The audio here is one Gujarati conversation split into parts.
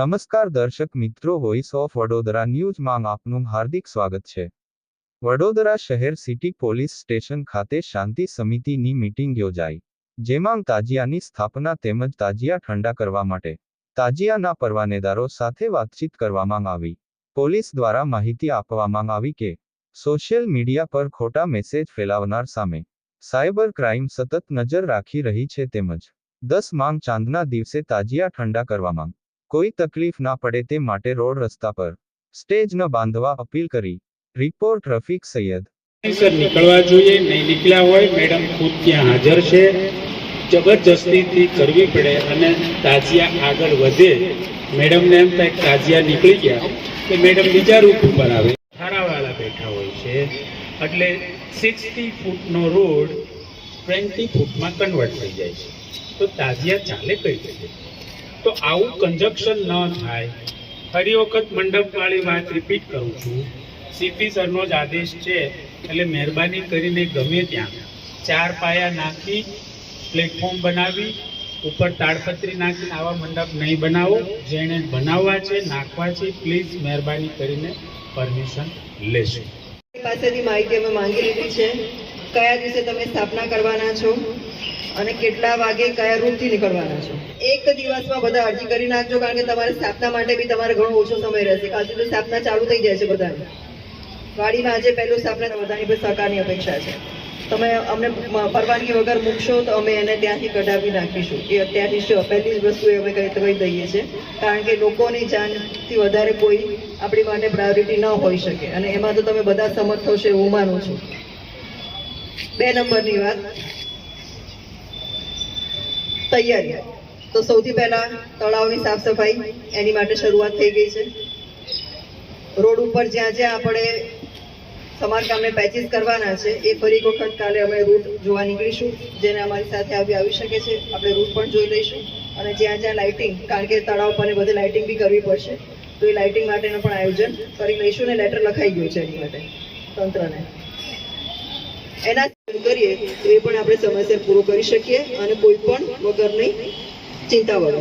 નમસ્કાર દર્શક મિત્રો વોઇસ ઓફ વડોદરા ન્યૂઝમાં આપનું હાર્દિક સ્વાગત છે. વડોદરા શહેર સિટી પોલીસ સ્ટેશન ખાતે શાંતિ સમિતિની મીટિંગ યોજાઈ, જેમાં તાજિયાની સ્થાપના તેમજ તાજિયા ઠંડા કરવા માટે, તાજિયાના પરવાનેદારો સાથે વાતચીત કરવામાં આવી. પોલીસ દ્વારા માહિતી આપવામાં આવી કે, સોશિયલ મીડિયા પર ખોટા મેસેજ ફેલાવનાર સામે, સાયબર ક્રાઇમ સતત નજર રાખી રહી છે તેમજ, દસ માંગ ચાંદના દિવસે તાજિયા ઠંડા કરવામાં કોઈ તકલીફ ના પડે તે માટે રોડ રસ્તા પર. સ્ટેજ ન બાંધવા અપીલ કરી. રિપોર્ટ રફીક સૈયદ. સર, નીકળવા જોઈએ, નહીં નીકળ્યા હોય, મેડમ ખુદ ત્યાં હાજર છે. જબરજસ્તીથી કરવી પડે અને તાજિયા આગળ વધે. મેડમને એમ થાય તાજિયા નીકળી ગયા કે મેડમ બીજા રૂટ ઉપર આવે. ધારાવાળા બેઠા હોય છે. એટલે સિક્સટી ફૂટનો રોડ ટ્વેન્ટી ફૂટમાં કન્વર્ટ થઈ જાય છે. તો તાજિયા ચાલે કઈ રીતે? તો આવું કંજક્શન ન થાય. ફરી વખત મંડપવાળી વાત રિપીટ કરું છું. સીપી સરનો જ આદેશ છે, એટલે મહેરબાની કરીને ગમે ત્યાં ચાર પાયા નાખી પ્લેટફોર્મ બનાવી, ઉપર તાડપત્રી નાખીને આવા મંડપ નહીં બનાવો. જેણે બનાવવા છે, નાખવા છે પ્લીઝ મહેરબાની કરીને પરમિશન લેશો પાસેથી માહિતી અમે માંગી લીધી છે. કયા દિવસે તમે સ્થાપના કરવાના છો? અને કેટલા વાગે કયા રૂટથી નીકળવાના છો? એક દિવસમાં બધા અરજી કરી નાખજો, કારણ કે તમારે સ્થાપના માટે બી તમારે ઘણો ઓછો સમય રહેશે. કાલથી તો સ્થાપના ચાલુ થઈ જાય છે બધાને. વાડીમાં આજે પહેલું સ્થાપના બધાની પર સહકારની અપેક્ષા છે. તમે અમને પરવાનગી વગર મૂકશો તો અમે એને ત્યાંથી કઢાવી નાખીશું. એ અત્યારથી પહેલી જ વસ્તુ એ અમે કહી કહી દઈએ છીએ. કારણ કે લોકોની જાનથી વધારે કોઈ આપણી માટે પ્રાયોરિટી ન હોઈ શકે. અને એમાં તો તમે બધા સમર્થ થશો એવું માનું છું. બે નંબરની વાત. તૈયારી. તો સૌથી પહેલા તળાવની સાફ સફાઈ એની માટે શરૂઆત થઈ ગઈ છે. રોડ ઉપર જ્યાં જ્યાં આપણે સમારકામને પેચીસ કરવાના છે, એ ફરી વખત કાલે અમે રૂટ જોવા નીકળીશું, જેને અમારી સાથે આવી આવી શકે છે. આપણે રૂટ પણ જોઈ લઈશું અને જ્યાં જ્યાં લાઇટિંગ કારણ કે તળાવ પર બધે લાઇટિંગ બી કરવી પડશે, તો એ લાઇટિંગ માટેનું પણ આયોજન કરી લઈશું ને લેટર લખાઈ ગયું છે એની માટે તંત્રને. એના કરીએ તો એ પણ આપણે સમયસર પૂરું કરી શકીએ અને કોઈ પણ વગરની ચિંતા વગર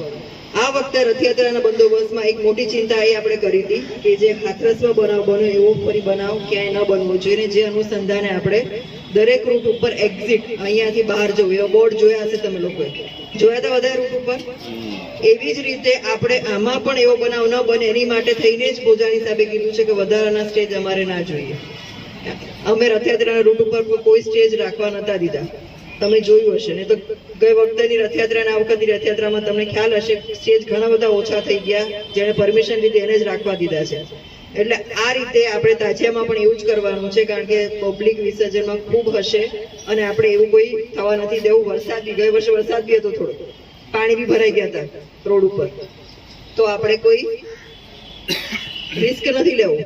આ વખતે રથયાત્રાના બંદોબસ્તમાં એક મોટી ચિંતા એ આપણે કરી હતી કે જે હાથરસમાં બનાવ બનો, એવો ફરી બનાવ ક્યાંય ન બનવો જોઈએ જે અનુસંધાને આપણે દરેક રૂટ ઉપર એક્ઝિટ અહીંયાથી બહાર જવું, એવા બોર્ડ જોયા હશે તમે લોકોએ. જોયા હતા બધા રૂટ ઉપર? એવી જ રીતે આપણે આમાં પણ એવો બનાવ ન બને, એની માટે થઈને જ પોજાની સાહેબે કીધું છે કે વધારાના સ્ટેજ અમારે ના જોઈએ. અમે રથયાત્રાના રૂટ ઉપર કોઈ સ્ટેજ રાખવા નતા દીધા. તમે જોયું હશે. ને તો ગઈ વખતેની રથયાત્રાના આ વખતની રથયાત્રામાં તમને ખ્યાલ હશે સ્ટેજ ઘણા બધા ઓછા થઈ ગયા. જેણે પરમિશન લીધી એને જ રાખવા દીધા છે. એટલે આ રીતે આપણે તાજિયામાં પણ એવું જ કરવાનું છે, કારણ કે પબ્લિક વિસર્જનમાં ખૂબ હશે અને આપણે એવું કોઈ થવા નથી દેવું. વરસાદ બી ગઈ વર્ષે વરસાદ બી હતો થોડો. પાણી બી ભરાઈ ગયા હતા રોડ ઉપર. તો આપણે કોઈ રિસ્ક નથી લેવું.